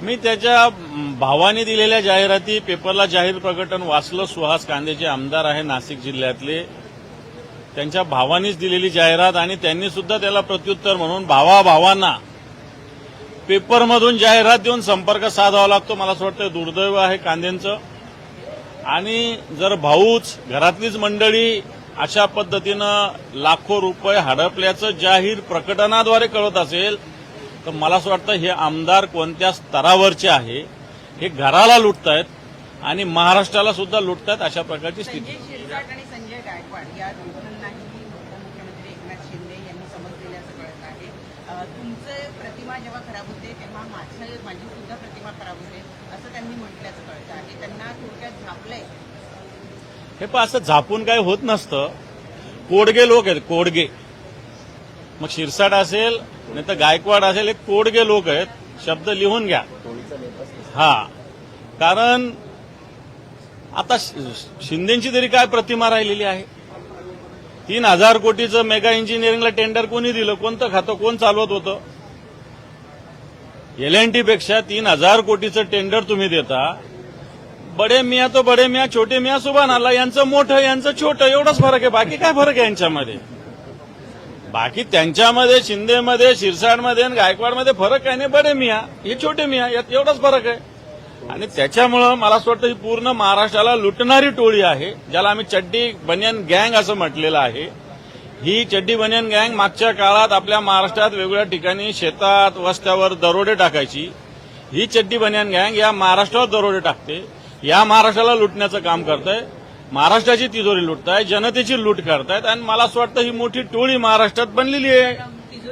मी त्याच्या भावाने दिलेल्या जाहिराती पेपरला जाहीर प्रकटन वाचलं. सुहास कांदेचे आमदार आहे नाशिक जिल्ह्यातले त्यांच्या भावानीच दिलेली जाहिरात आणि त्यांनी सुद्धा त्याला प्रत्युत्तर म्हणून भावा भावांना पेपरमधून जाहिरात देऊन संपर्क साधावा लागतो. मला असं वाटतं दुर्दैव आहे कांद्यांचं आणि जर भाऊच घरातलीच मंडळी अशा पद्धतीनं लाखो रुपये हडपल्याचं जाहीर प्रकटनाद्वारे कळत असेल तर मला असं वाटतं हे आमदार कोणत्या स्तरावरचे आहे हे घराला लुटतायत आणि महाराष्ट्राला सुद्धा लुटतायत अशा प्रकारची स्थिती. संजय गायकवाड या दोघांनाही एकनाथ शिंदे यांनी समज दिल्याचं कळत आहे. तुमचं प्रतिमा जेव्हा खराब होते तेव्हा माझं माझी सुद्धा प्रतिमा खराब होते. असं त्यांनी म्हटल्याचं कळतं. आहे त्यांना थोडक्यात झापलंय. हे पण असं झापून काय होत नसतं. कोडगे लोक आहेत कोडगे. मग शिरसाट असेल नाही तर गायकवाड असेल हे कोडगे लोक आहेत. शब्द लिहून घ्या. हा. कारण आता शिंदेची तरी काय प्रतिमा राहिलेली आहे? तीन हजार कोटीचं मेगा इंजिनिअरिंगला टेंडर कोणी दिलं? कोणतं खातं? कोण चालवत होतं? एल एन टी पेक्षा तीन हजार कोटीचं टेंडर तुम्ही देता. बडे मिया तो बडे मिया छोटे मिया सुभान आला यांचं मोठं यांचं छोटं एवढाच फरक आहे. बाकी काय फरक आहे यांच्यामध्ये? बाकी त्यांच्यामध्ये शिंदेमध्ये शिरसाडमध्ये आणि गायकवाडमध्ये फरक काय नाही बडे मिया हे छोटे मिया यात एवढाच फरक आहे. आणि त्याच्यामुळं मला असं वाटतं ही पूर्ण महाराष्ट्राला लुटणारी टोळी आहे ज्याला आम्ही चड्डी बनियन गँग असं म्हटलेलं आहे. ही चड्डी बनियन गँग मागच्या काळात आपल्या महाराष्ट्रात वेगवेगळ्या ठिकाणी शेतात वस्त्यावर दरोडे टाकायची. ही चड्डी बनियन गँग या महाराष्ट्रावर दरोडे टाकते. या महाराष्ट्राला लुटण्याचं काम करतंय. महाराष्ट्राची तिजोरी लुटताय जनतेची लूट करतायत आणि मला असं वाटतं ही मोठी टोळी महाराष्ट्रात बनलेली आहे.